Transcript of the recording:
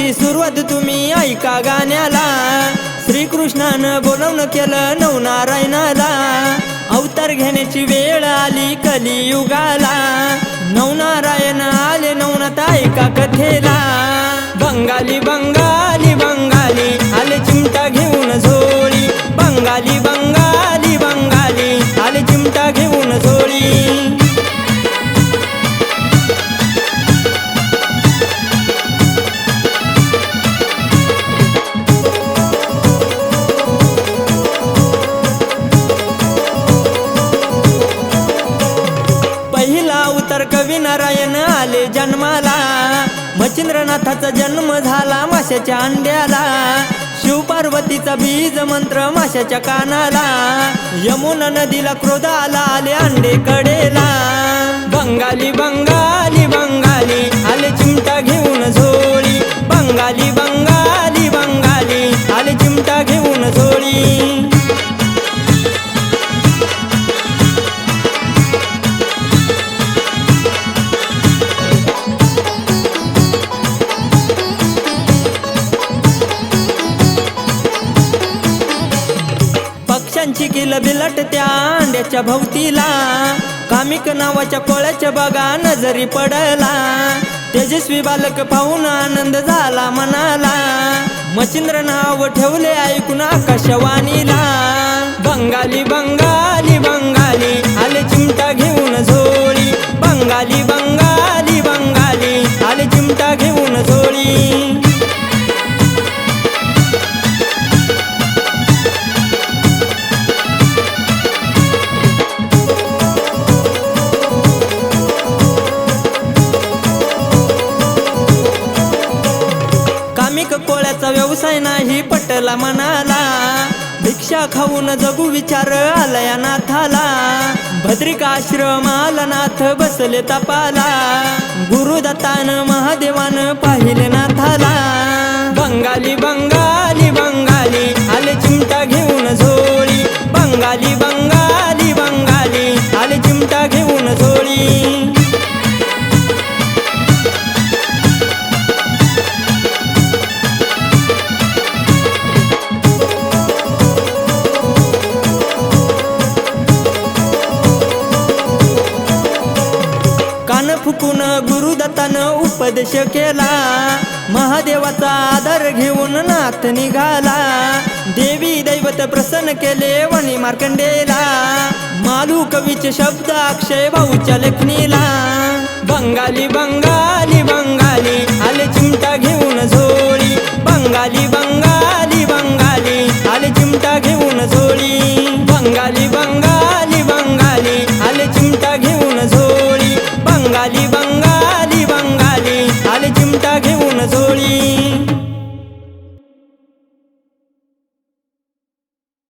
गाण्याची सुरुवात तुम्ही ऐका गाण्याला. श्रीकृष्णानं बोलवणं केलं नवनारायणाला अवतार घेण्याची वेळ आली कलियुगाला. नवनारायण आले नवनाथ ऐका कथेला. बंगाली बंगाल पहिला कवी नारायण आले जन्माला. मच्छिंद्रनाथाचा जन्म झाला माशाच्या अंड्याला. शिवपार्वतीचा बीज मंत्र माशाच्या कानाला. यमुना नदीला क्रोध आला आले अंडे कडेला. बंगाली बंगाल पक्ष्यांची किल बिलट त्या अंड्याच्या भोवतीला. कामिक नावाच्या कोळ्याच्या बघा नजरी पडला. तेजस्वी बालक पाहून आनंद झाला मनाला. मच्छिंद्र नाव ठेवले ऐकून आकाशवाणीला. बंगाली बंगाली बंगाली आले चिमटा एक कोळ्याचा व्यवसाय नाही पटला मनाला. भिक्षा खाऊन जगू विचार आलया नाथाला. भद्रिका आश्रमाला नाथ बसले तपाला. गुरुदत्तान महादेवान पाहिले नाथाला. बंगाली बंगाल फुकून गुरुदत्तानं उपदेश केला. महादेवाचा आधार घेऊन नाथ निघाला. देवी दैवत प्रसन्न केले वणी मार्कंडेला. मालू कवीचे शब्द अक्षय भाऊच्या लेखणीला. बंगाली बंगाली बंगाली आले चिमटा घेऊन ঘন্টা ঘেউ